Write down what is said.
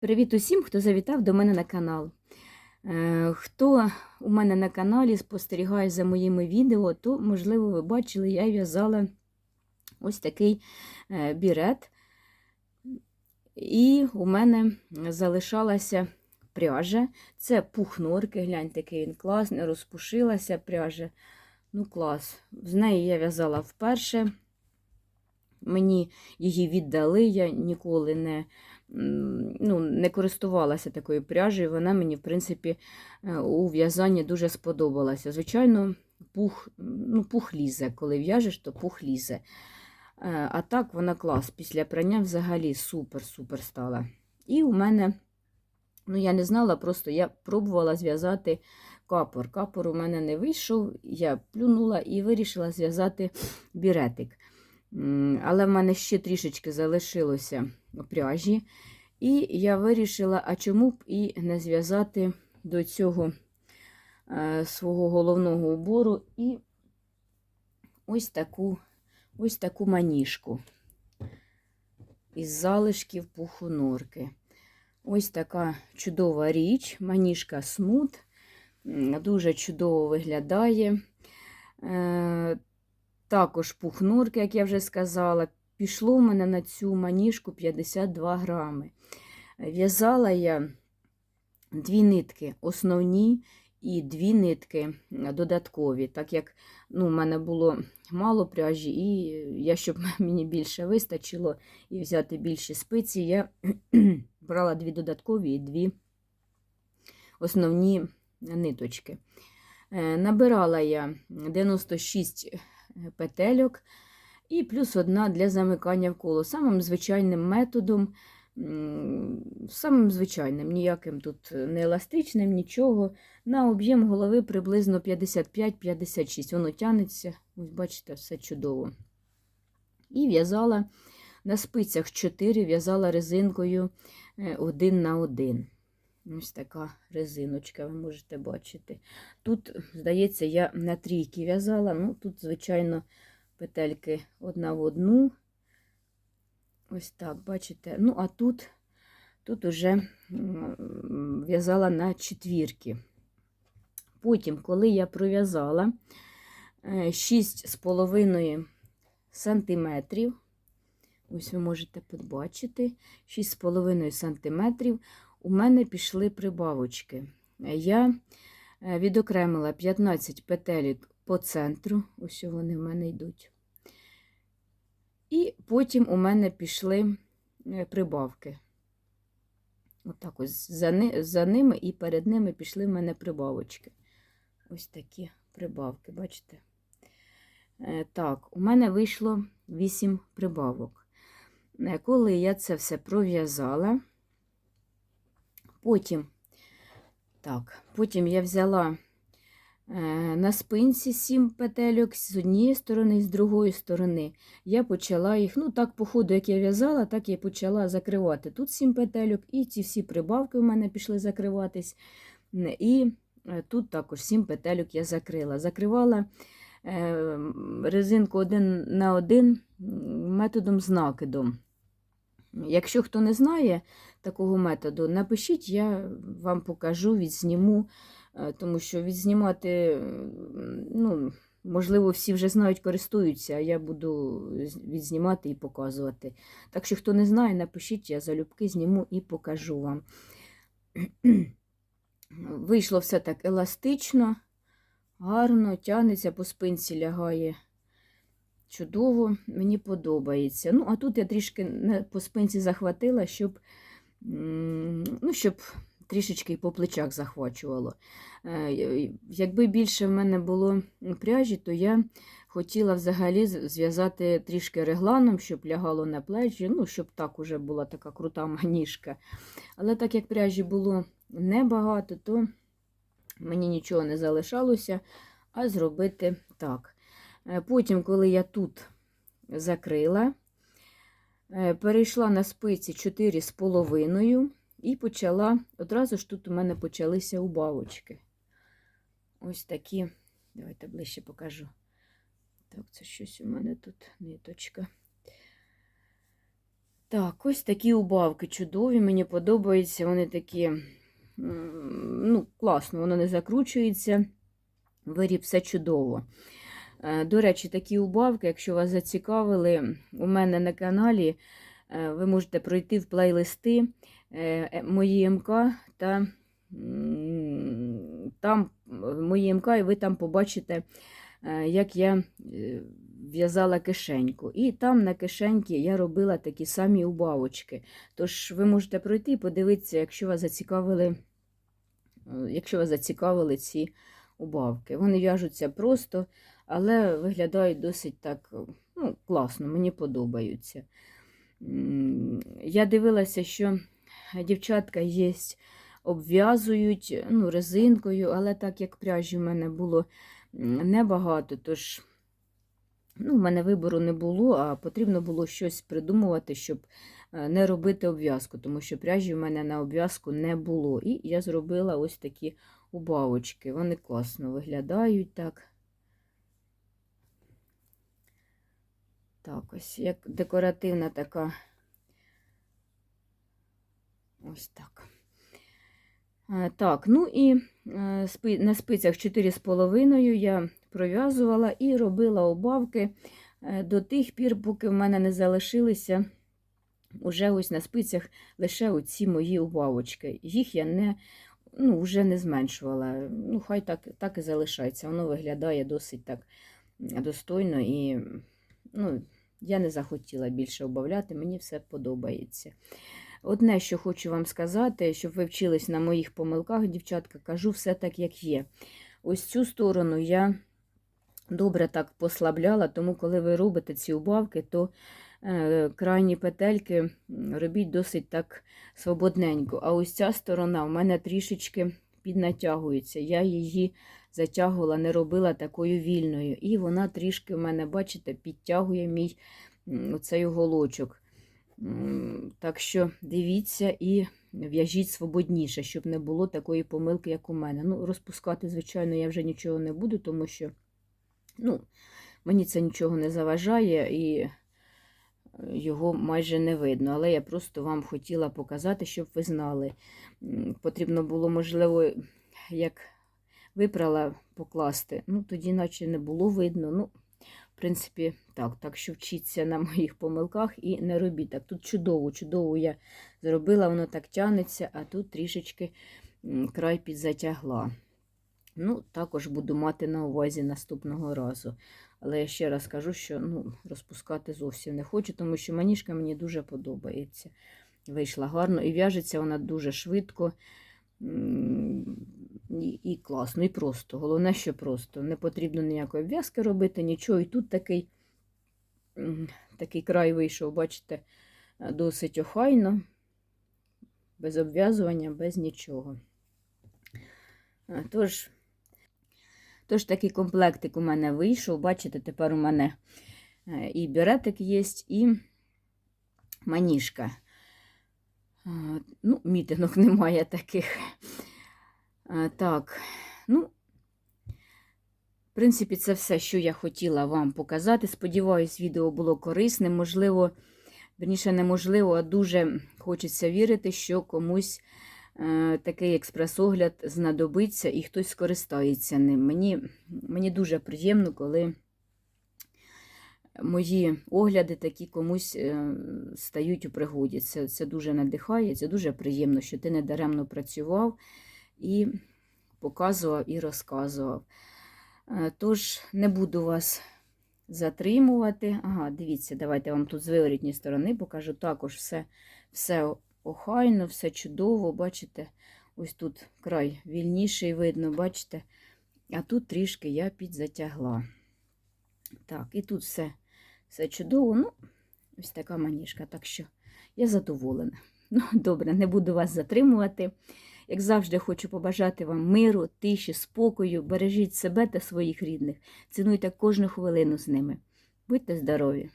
Привіт усім, хто завітав до мене на канал. Е, Хто у мене на каналі спостерігає за моїми відео, то, можливо, ви бачили, я в'язала ось такий е, бірет. І у мене залишалася пряжа. Це пух норки, гляньте, який він класний, розпушилася пряжа. Ну, клас. З неї я в'язала вперше. Мені її віддали, я ніколи не ну, не користувалася такою пряжею. Вона мені, в принципі, е, у в'язанні дуже сподобалася. Звичайно, пух, ну, пух лізе. Коли в'яжеш, то пух лізе. Е, А так вона клас. Після прання взагалі супер-супер стала. І у мене, ну я не знала, просто я пробувала зв'язати капор. Капор у мене не вийшов, я плюнула і вирішила зв'язати біретик. Але в мене ще трішечки залишилося пряжі. І я вирішила, а чому б і не зв'язати до цього е, свого головного убору і ось таку, ось таку маніжку із залишків пуху норки. Ось така чудова річ, маніжка смут, дуже чудово виглядає. Також пух норки, як я вже сказала, пішло в мене на цю маніжку 52 грами. В'язала я дві нитки основні і дві нитки додаткові, так як ну, в мене було мало пряжі, і я, щоб мені більше вистачило і взяти більші спиці, я брала дві додаткові і дві основні ниточки. Е, Набирала я 96 петельок і плюс одна для замикання в коло. Самим звичайним методом, самим звичайним, ніяким тут не еластичним, нічого. На об'єм голови приблизно 55-56. Воно тянеться, ось бачите, все чудово. І в'язала на спицях 4, в'язала резинкою 1 на 1. Ось така резиночка, ви можете бачити. Тут, здається, я на трійки в'язала. Ну, тут, звичайно, петельки одна в одну. Ось так, бачите. Ну, а тут, тут уже в'язала на четвірки. Потім, коли я пров'язала 6,5 сантиметрів, ось ви можете побачити, 6,5 сантиметрів, у мене пішли прибавочки. Я е, відокремила 15 петелек по центру, ось вони в мене йдуть. І потім у мене пішли е, прибавки. Отак ось за, ни, за ними і перед ними пішли в мене прибавочки. Ось такі прибавки, бачите? Е, Так, у мене вийшло 8 прибавок. Е, Коли я це все пров'язала, Потім, так, потім я взяла е, на спинці сім петельок з однієї сторони і з другої сторони. Я почала їх, ну так, по ходу, як я в'язала, так я почала закривати. Тут сім петельок, і ці всі прибавки в мене пішли закриватись. І е, тут також сім петельок я закрила. Закривала е, резинку один на один методом з накидом. Якщо хто не знає такого методу, напишіть, я вам покажу, відзніму, е, тому що відзнімати, е, ну, можливо, всі вже знають, користуються, а я буду відзнімати і показувати. Так що, хто не знає, напишіть, я залюбки зніму і покажу вам. Вийшло все так еластично, гарно, тягнеться, по спинці лягає. Чудово, мені подобається. Ну, а тут я трішки по спинці захватила, щоб, ну, щоб трішечки по плечах захвачувало. Е, Якби більше в мене було пряжі, то я хотіла взагалі зв'язати трішки регланом, щоб лягало на плечі, ну, щоб так уже була така крута маніжка. Але так як пряжі було небагато, то мені нічого не залишалося, а зробити так. Е, Потім, коли я тут закрила, е, перейшла на спиці 4,5 і почала, одразу ж тут у мене почалися убавочки. Ось такі, давайте ближче покажу. Так, це щось у мене тут ниточка. Так, ось такі убавки чудові, мені подобаються. Вони такі, ну, класно, воно не закручується. Виріб все чудово. Е, До речі, такі убавки, якщо вас зацікавили, у мене на каналі е, ви можете пройти в плейлисти е, мої МК та там мої МК, і ви там побачите, як я в'язала кишеньку. І там на кишеньки я робила такі самі убавочки. Тож ви можете пройти і подивитися, якщо вас зацікавили, якщо вас зацікавили ці убавки. Вони в'яжуться просто, але виглядають досить так ну, класно, мені подобаються. Я дивилася, що дівчатка є, обв'язують ну, резинкою, але так як пряжі в мене було небагато, тож ну, в мене вибору не було, а потрібно було щось придумувати, щоб е, не робити обв'язку, тому що пряжі в мене на обв'язку не було. І я зробила ось такі убавочки. Вони класно виглядають так. Так, ось як декоративна така. Ось так. Е, Так, ну і е, на спицях 4,5 я пров'язувала і робила обавки е, до тих пір, поки в мене не залишилися уже ось на спицях лише оці мої убавочки. Їх я не, ну, вже не зменшувала. Ну, хай так, так і залишається. Воно виглядає досить так достойно і ну, я не захотіла більше обавляти, мені все подобається. Одне, що хочу вам сказати, щоб ви вчились на моїх помилках, дівчатка, кажу все так, як є. Ось цю сторону я добре так послабляла, тому коли ви робите ці убавки, то е, крайні петельки робіть досить так свободненько. А ось ця сторона в мене трішечки піднатягується. Я її затягувала, не робила такою вільною. І вона трішки в мене, бачите, підтягує мій оцей уголочок. М, Так що дивіться і в'яжіть свободніше, щоб не було такої помилки, як у мене. Ну, розпускати, звичайно, я вже нічого не буду, тому що ну, мені це нічого не заважає і е, його майже не видно. Але я просто вам хотіла показати, щоб ви знали. Потрібно було, можливо, як випрала покласти. Ну, тоді, наче не було видно. Ну, в принципі, так. Так що вчіться на моїх помилках і не робіть так. Тут чудово, чудово я зробила, воно так тянеться, а тут трішечки край підзатягла. Ну, також буду мати на увазі наступного разу. Але я ще раз кажу, що ну, розпускати зовсім не хочу, тому що маніжка мені дуже подобається. Вийшла гарно і в'яжеться вона дуже швидко і, класно, і просто. Головне, що просто. Не потрібно ніякої обв'язки робити, нічого. І тут такий, такий край вийшов, бачите, е, досить охайно, без обв'язування, без нічого. Е, Тож, тож такий комплектик у мене вийшов. Бачите, тепер у мене е, і беретик є, і маніжка. Ну, мітинок немає таких. Так, ну, в принципі, це все, що я хотіла вам показати. Сподіваюсь, відео було корисним. Можливо, верніше, неможливо, а дуже хочеться вірити, що комусь е, такий експрес-огляд знадобиться і хтось скористається ним. Мені, мені дуже приємно, коли мої огляди такі комусь е, стають у пригоді. Це, це дуже надихає, це дуже приємно, що ти недаремно працював і показував і розказував. Е, Тож не буду вас затримувати. Ага, дивіться, давайте вам тут з виворітньої сторони покажу. Також все, все охайно, все чудово. Бачите, ось тут край вільніший видно, бачите? А тут трішки я підзатягла. Так, і тут все, все чудово. Ну, ось така маніжка. Так що я задоволена. Ну, добре, не буду вас затримувати. Як завжди, хочу побажати вам миру, тиші, спокою. Бережіть себе та своїх рідних. Цінуйте кожну хвилину з ними. Будьте здорові!